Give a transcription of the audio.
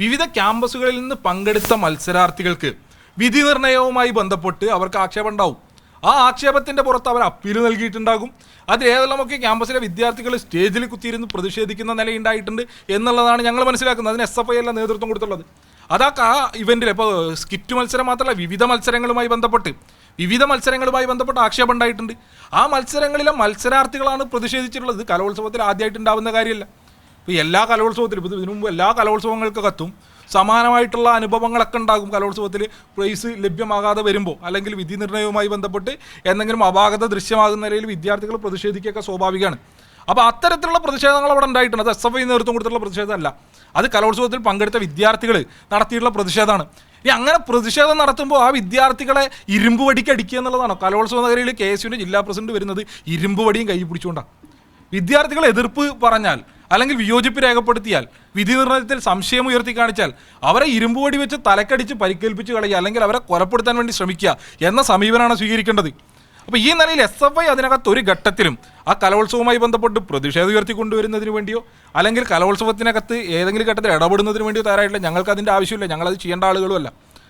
വിവിധ ക്യാമ്പസുകളിൽ നിന്ന് പങ്കെടുത്ത മത്സരാർത്ഥികൾക്ക് വിധി നിർണയവുമായി ബന്ധപ്പെട്ട് അവർക്ക് ആക്ഷേപം ഉണ്ടാവും. ആ ആക്ഷേപത്തിന്റെ പുറത്ത് അവർ അപ്പീൽ നൽകിയിട്ടുണ്ടാകും. അത് ഏതെല്ലാമൊക്കെ ക്യാമ്പസിലെ വിദ്യാർത്ഥികൾ സ്റ്റേജിൽ കുത്തിയിരുന്ന് പ്രതിഷേധിക്കുന്ന നിലയുണ്ടായിട്ടുണ്ട് എന്നുള്ളതാണ് ഞങ്ങൾ മനസ്സിലാക്കുന്നത്. അതിന് എസ് എഫ് ഐ അല്ല നേതൃത്വം കൊടുത്തുള്ളത് അതാ ആ ഇവന്റിൽ ഇപ്പോൾ സ്കിറ്റ് മത്സരം മാത്രമല്ല വിവിധ മത്സരങ്ങളുമായി ബന്ധപ്പെട്ട് വിവിധ മത്സരങ്ങളുമായി ബന്ധപ്പെട്ട് ആക്ഷേപം ഉണ്ടായിട്ടുണ്ട്. ആ മത്സരങ്ങളിലെ മത്സരാർത്ഥികളാണ് പ്രതിഷേധിച്ചിട്ടുള്ളത്. കലോത്സവത്തിൽ ആദ്യമായിട്ട് ഉണ്ടാവുന്ന കാര്യമല്ല. ഇപ്പോൾ എല്ലാ കലോത്സവത്തിലും ഇതിനു മുമ്പ് എല്ലാ കലോത്സവങ്ങൾക്ക് കത്തും സമാനമായിട്ടുള്ള അനുഭവങ്ങളൊക്കെ ഉണ്ടാകും കലോത്സവത്തിൽ. പ്രൈസ് ലഭ്യമാകാതെ വരുമ്പോൾ അല്ലെങ്കിൽ വിധി നിർണയവുമായി ബന്ധപ്പെട്ട് എന്തെങ്കിലും അപാകത ദൃശ്യമാകുന്ന നിലയിൽ വിദ്യാർത്ഥികൾ പ്രതിഷേധിക്കുകയൊക്കെ സ്വാഭാവികമാണ്. അപ്പോൾ അത്തരത്തിലുള്ള പ്രതിഷേധങ്ങൾ അവിടെ ഉണ്ടായിട്ടുണ്ട്. അത് എസ് എഫ് ഐ നേതൃത്വം കൊടുത്തുള്ള പ്രതിഷേധമല്ല. അത് കലോത്സവത്തിൽ പങ്കെടുത്ത വിദ്യാർത്ഥികൾ നടത്തിയിട്ടുള്ള പ്രതിഷേധമാണ്. ഇനി അങ്ങനെ പ്രതിഷേധം നടത്തുമ്പോൾ ആ വിദ്യാർത്ഥികളെ ഇരുമ്പ് വടിക്ക് അടിക്കുക എന്നുള്ളതാണോ? കലോത്സവ നഗരിയിൽ കെ എസ് ജില്ലാ പ്രസിഡന്റ് വരുന്നത് ഇരുമ്പ് വടിയും കൈ പിടിച്ചുകൊണ്ടാണ്. വിദ്യാർത്ഥികളെ എതിർപ്പ് പറഞ്ഞാൽ അല്ലെങ്കിൽ വിയോജിപ്പ് രേഖപ്പെടുത്തിയാൽ വിധി നിർണയത്തിൽ സംശയം ഉയർത്തി കാണിച്ചാൽ അവരെ ഇരുമ്പുവടി വെച്ച് തലക്കടിച്ച് പരിക്കേൽപ്പിച്ച് കളയുക അല്ലെങ്കിൽ അവരെ കൊലപ്പെടുത്താൻ വേണ്ടി ശ്രമിക്കുക എന്ന സമീപനമാണ് സ്വീകരിക്കേണ്ടത്. അപ്പോൾ ഈ നിലയിൽ എസ് എഫ് ഐ അതിനകത്ത് ഒരു ഘട്ടത്തിലും ആ കലോത്സവവുമായി ബന്ധപ്പെട്ട് പ്രതിഷേധം ഉയർത്തി കൊണ്ടുവരുന്നതിന് വേണ്ടിയോ അല്ലെങ്കിൽ കലോത്സവത്തിനകത്ത് ഏതെങ്കിലും ഘട്ടത്തിൽ ഇടപെടുന്നതിന് വേണ്ടിയോ തയ്യാറായിട്ടില്ല. ഞങ്ങൾക്ക് അതിന്റെ ആവശ്യമില്ല. ഞങ്ങളത് ചെയ്യേണ്ട ആളുകളുമല്ല